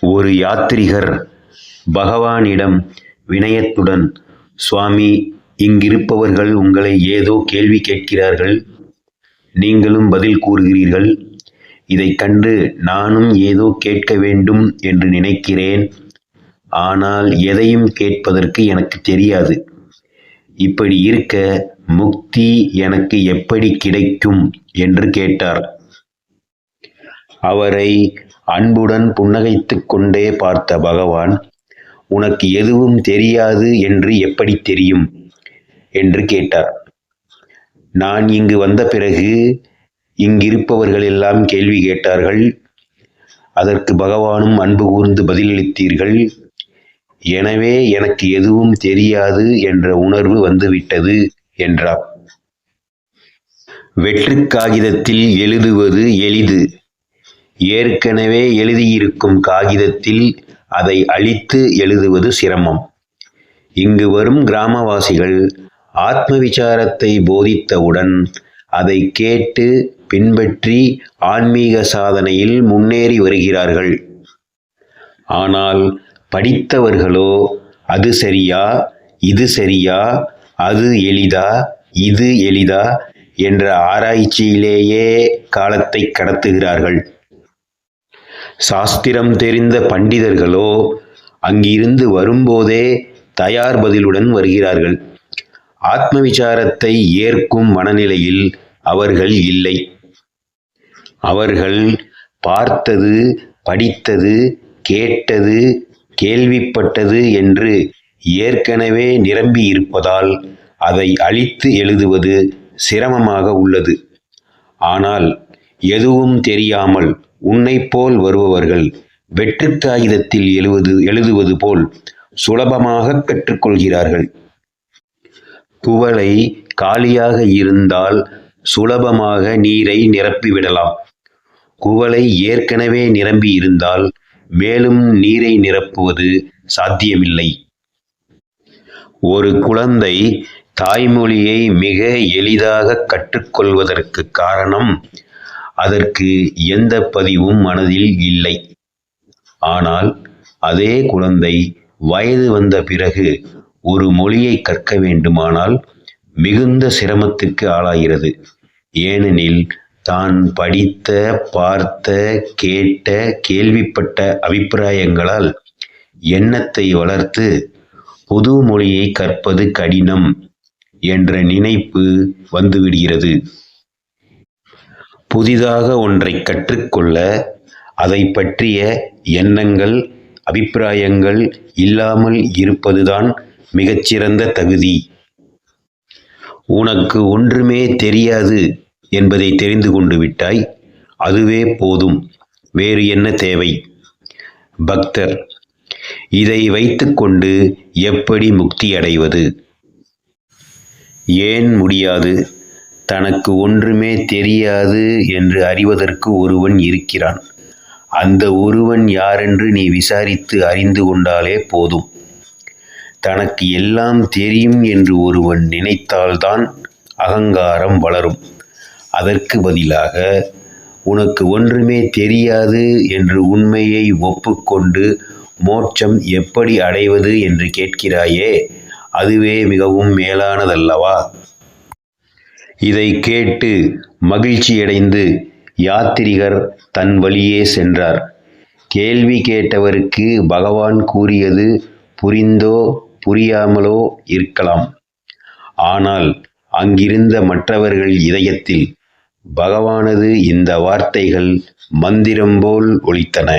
ஒரு யாத்ரிகர் பகவானிடம் வினயத்துடன் சுவாமி இங்கிருப்பவர்கள் உங்களை ஏதோ கேள்வி கேட்கிறார்கள். நீங்களும் பதில் கூறுகிறீர்கள். இதை கண்டு நானும் ஏதோ கேட்க வேண்டும் என்று நினைக்கிறேன். ஆனால் எதையும் கேட்பதற்கு எனக்கு தெரியாது. இப்படி இருக்க முக்தி எனக்கு எப்படி கிடைக்கும்? என்று கேட்டார். அவரை அன்புடன் புன்னகைத்துக் கொண்டே பார்த்த பகவான் உனக்கு எதுவும் தெரியாது என்று எப்படி தெரியும்? என்று கேட்டார். நான் இங்கு வந்த பிறகு இங்கிருப்பவர்கள் எல்லாம் கேள்வி கேட்டார்கள். அதற்கு பகவானும் அன்பு கூர்ந்து பதிலளித்தீர்கள். எனவே எனக்கு எதுவும் தெரியாது என்ற உணர்வு வந்துவிட்டது என்றார். வெற்று காகிதத்தில் எழுதுவது எளிது. ஏற்கனவே எழுதியிருக்கும் காகிதத்தில் அதை அழித்து எழுதுவது சிரமம். இங்கு வரும் கிராமவாசிகள் ஆத்ம விசாரத்தை போதித்தவுடன் அதை கேட்டு பின்பற்றி ஆன்மீக சாதனையில் முன்னேறி வருகிறார்கள். ஆனால் படித்தவர்களோ அது சரியா? இது சரியா? அது எளிதா? இது எளிதா? என்ற ஆராய்ச்சியிலேயே காலத்தை கடத்துகிறார்கள். சாஸ்திரம் தெரிந்த பண்டிதர்களோ அங்கிருந்து வரும்போதே தயார் பதிலுடன் வருகிறார்கள். ஆத்ம விசாரத்தை ஏற்கும் மனநிலையில் அவர்கள் இல்லை. அவர்கள் பார்த்தது படித்தது கேட்டது கேள்விப்பட்டது என்று ஏற்கனவே நிரம்பி இருப்பதால் அதை அழித்து எழுதுவது சிரமமாக உள்ளது. ஆனால் எதுவும் தெரியாமல் உன்னைப் போல் வருபவர்கள் வெற்றுக் காகிதத்தில் எழுவது எழுதுவது போல் சுலபமாக கற்றுக்கொள்கிறார்கள். குவளை காலியாக இருந்தால் சுலபமாக நீரை நிரப்பிவிடலாம். குவளை ஏற்கனவே நிரம்பி இருந்தால் மேலும் நீரை நிரப்புவது சாத்தியமில்லை. ஒரு குழந்தை தாய்மொழியை மிக எளிதாக கற்றுக்கொள்வதற்கு காரணம் அதற்கு எந்த பதிவும் மனதில் இல்லை. ஆனால் அதே குழந்தை வயது வந்த பிறகு ஒரு மொழியை கற்க வேண்டுமானால் மிகுந்த சிரமத்துக்கு ஆளாகிறது. ஏனெனில் தான் படித்த பார்த்த கேட்ட கேள்விப்பட்ட அபிப்பிராயங்களால் எண்ணத்தை வளர்த்து புது மொழியை கற்பது கடினம் என்ற நினைப்பு வந்துவிடுகிறது. புதிதாக ஒன்றை கற்றுக்கொள்ள அதை பற்றிய எண்ணங்கள் அபிப்பிராயங்கள் இல்லாமல் இருப்பதுதான் மிகச்சிறந்த தகுதி. உனக்கு ஒன்றுமே தெரியாது என்பதை தெரிந்து கொண்டு விட்டாய் அதுவே போதும். வேறு என்ன தேவை? பக்தர் இதை வைத்துக்கொண்டு எப்படி முக்தி அடைவது? ஏன் முடியாது? தனக்கு ஒன்றுமே தெரியாது என்று அறிவதற்கு ஒருவன் இருக்கிறான். அந்த ஒருவன் யாரென்று நீ விசாரித்து அறிந்து கொண்டாலே போதும். தனக்கு எல்லாம் தெரியும் என்று ஒருவன் நினைத்தால்தான் அகங்காரம் வளரும். அதற்கு பதிலாக உனக்கு ஒன்றுமே தெரியாது என்று உண்மையை ஒப்புக்கொண்டு மோட்சம் எப்படி அடைவது என்று கேட்கிறாயே அதுவே மிகவும் மேலானதல்லவா? இதை கேட்டு மகிழ்ச்சியடைந்து யாத்திரிகர் தன் வழியே சென்றார். கேள்வி கேட்டவருக்கு பகவான் கூறியது புரிந்தோ புரியாமலோ இருக்கலாம். ஆனால் அங்கிருந்த மற்றவர்கள் இதயத்தில் பகவானது இந்த வார்த்தைகள் மந்திரம் போல் ஒலித்தன.